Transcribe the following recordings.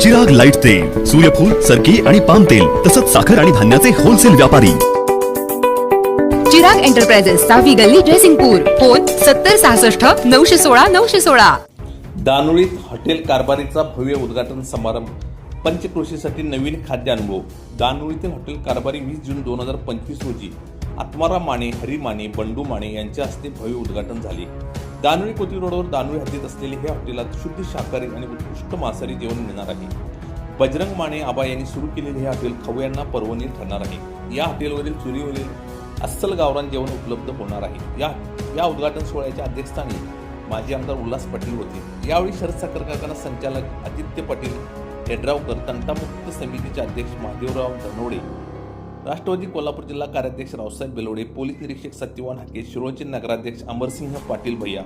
Chirag light तेल सूर्यफूल सरकी आणि पाम तेल तसंच साखर आणि धान्याचे होलसेल व्यापारी. चिराग एंटरप्राइजेस सहावी गल्ली जयसिंगपूर. फोन सत्तर सहासष्ट नऊशे सोळा नऊशे सोळा. दानोळीत हॉटेल कारभारीचा भव्य उद्घाटन समारंभ. पंचक्रोशीसाठी नवीन खाद्य अनुभव. दानोळीतील हॉटेल कारभारी वीस जून दोन हजार पंचवीस रोजी. आत्माराम माने हरी माने बंडू माने यांच्या हस्ते भव्य उद्घाटन झाले. दानोळी कोथी रोडवर दानोळी हद्दीत असलेले हे हॉटेलात शुद्ध शाकाहारी आणि उत्कृष्ट मांसाहारी जेवण मिळणार आहे. बजरंग माने आबा यांनी सुरू केलेले हे हॉटेल खवयांना पर्वणी ठरणार आहे. या हॉटेलवरील चुरीवरील अस्सल गावरान जेवण उपलब्ध होणार आहे. या या उद्घाटन सोहळ्याच्या अध्यक्षस्थानी माजी आमदार उल्हास पाटील होते. यावेळी शरद साखर कारखाना संचालक आदित्य पाटील हेडरावकर तंटामुक्त समितीचे अध्यक्ष महादेवराव धनोडे राष्ट्रवादी कोल्हापूर जिल्हा कार्याध्यक्ष रावसाहेब बेलोडे पोलीस निरीक्षक सत्यवान हाके शिरोळचे नगराध्यक्ष अमरसिंह पाटील भैया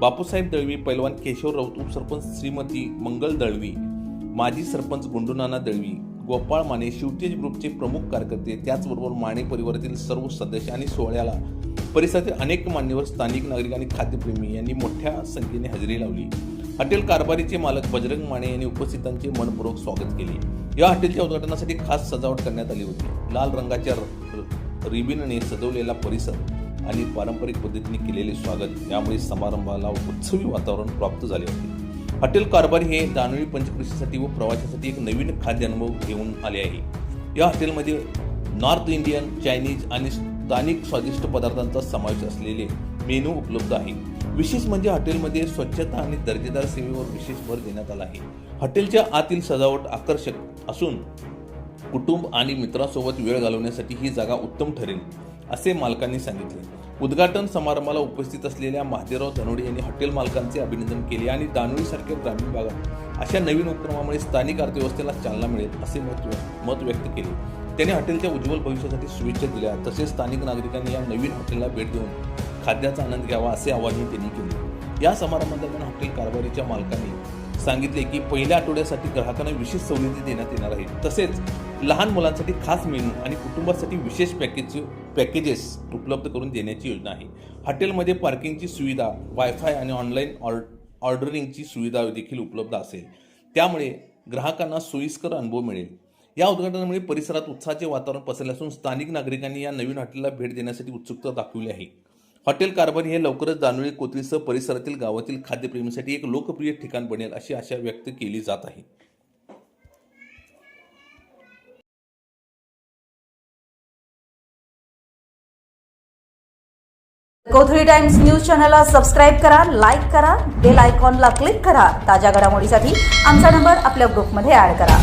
बापूसाहेब दळवी पैलवान केशव राऊत उपसरपंच श्रीमती मंगल दळवी माजी सरपंच गुंडूनाना दळवी गोपाळ माने शिवतेज ग्रुपचे प्रमुख कार्यकर्ते त्याचबरोबर माने परिवारातील सर्व सदस्य आणि सोहळ्याला परिसरातील अनेक मान्यवर स्थानिक नागरिक आणि खाद्यप्रेमी यांनी मोठ्या संख्येने हजेरी लावली. हॉटेल कारभारीचे मालक बजरंग माने यांनी उपस्थितांचे मनपूर्वक स्वागत केले. या हॉटेलच्या उद्घाटनासाठी खास सजावट करण्यात आली होती. लाल रंगाच्या र- रिबिनने सजवलेला परिसर आणि पारंपरिक पद्धतीने केलेले स्वागत यामुळे समारंभाला उत्सवी वातावरण प्राप्त झाले होते. हॉटेल कारभारी हे दानवी पंचकृषीसाठी व प्रवाशासाठी एक नवीन खाद्य अनुभव घेऊन आले आहे. या हॉटेलमध्ये नॉर्थ इंडियन चायनीज आणि स्थानिक स्वादिष्ट पदार्थांचा समावेश असलेले मेनू उपलब्ध आहे. विशेष म्हणजे हॉटेलमध्ये स्वच्छता आणि दर्जेदार सेवेवर विशेष भर देण्यात आला आहे. हॉटेलच्या आतील सजावट आकर्षक असून कुटुंब आणि मित्रासोबत वेळ घालवण्यासाठी ही जागा उत्तम ठरेल असे मालकांनी सांगितले. उद्घाटन समारंभाला उपस्थित असलेल्या महादेवराव धनोडे यांनी हॉटेल मालकांचे अभिनंदन केले आणि दानोळीसारख्या ग्रामीण भागात अशा नवीन उपक्रमामुळे स्थानिक अर्थव्यवस्थेला चालना मिळेल असे मत मत व्यक्त केले. त्यांनी हॉटेलच्या उज्ज्वल भविष्यासाठी शुभेच्छा दिल्या. तसेच स्थानिक नागरिकांनी या नवीन हॉटेलला भेट देऊन खाद्याचा आनंद घ्यावा असे आवाहनही त्यांनी केले. या समारंभादरम्यान हॉटेल कारभारीच्या मालकांनी सांगितले की पहिल्या आठवड्यासाठी ग्राहकांना विशेष सवलती देण्यात येणार आहे तसेच लहान मुलांसाठी खास मेनू आणि कुटुंबासाठी विशेष पॅकेज पॅकेजेस उपलब्ध करून देण्याची योजना आहे. हॉटेलमध्ये पार्किंगची सुविधा वायफाय आणि ऑनलाईन ऑर्ड ऑर्डरिंगची सुविधा देखील उपलब्ध असेल. त्यामुळे ग्राहकांना सोयीस्कर अनुभव मिळेल. या उद्घाटनामुळे परिसरात उत्साहाचे वातावरण पसरले असून स्थानिक नागरिकांनी या नवीन हॉटेलला भेट देण्यासाठी उत्सुकता दाखवली आहे. हॉटेल कार्बन हे लवकरच दानोळी कोथळीसह परिसरातील गावातील खाद्यप्रेमीसाठी एक लोकप्रिय ठिकाण बनेल अशी आशा व्यक्त केली जात आहे. कोथळी टाइम्स न्यूज चॅनलला सबस्क्राईब करा लाईक करा बेल आयकॉनला क्लिक करा. ताज्या घडामोडीसाठी आमचा नंबर आपल्या ग्रुपमध्ये ऍड करा.